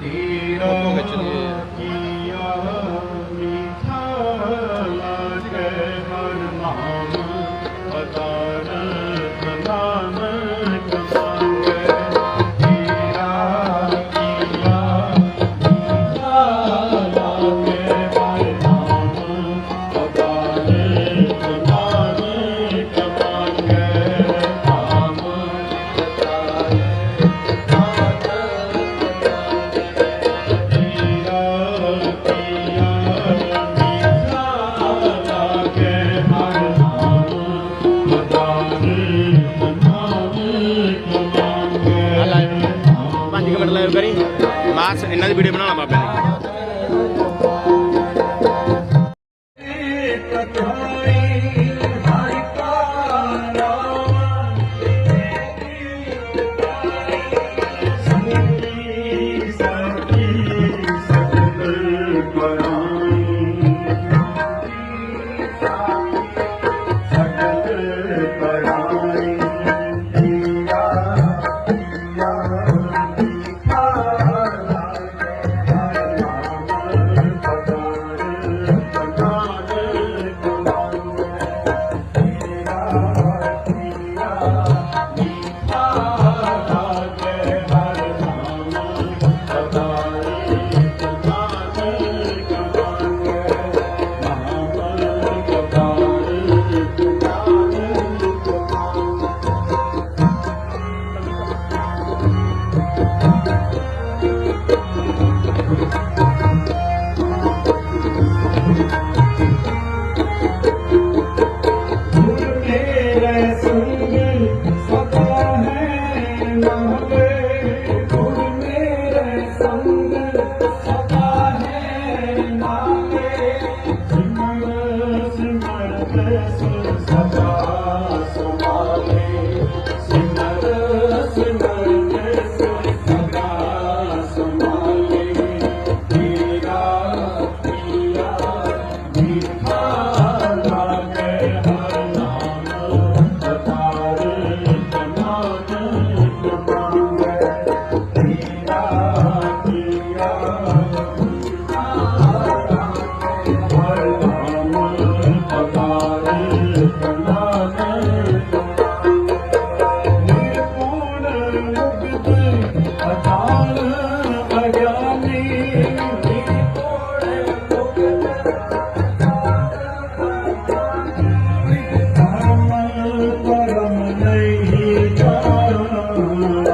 गच्छति ਖਾਸ ਇਹਨਾਂ ਦੀ ਵੀਡੀਓ ਬਣਾਉਣਾ ਬਾਬੇ ਨੇ।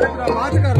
paragraf artık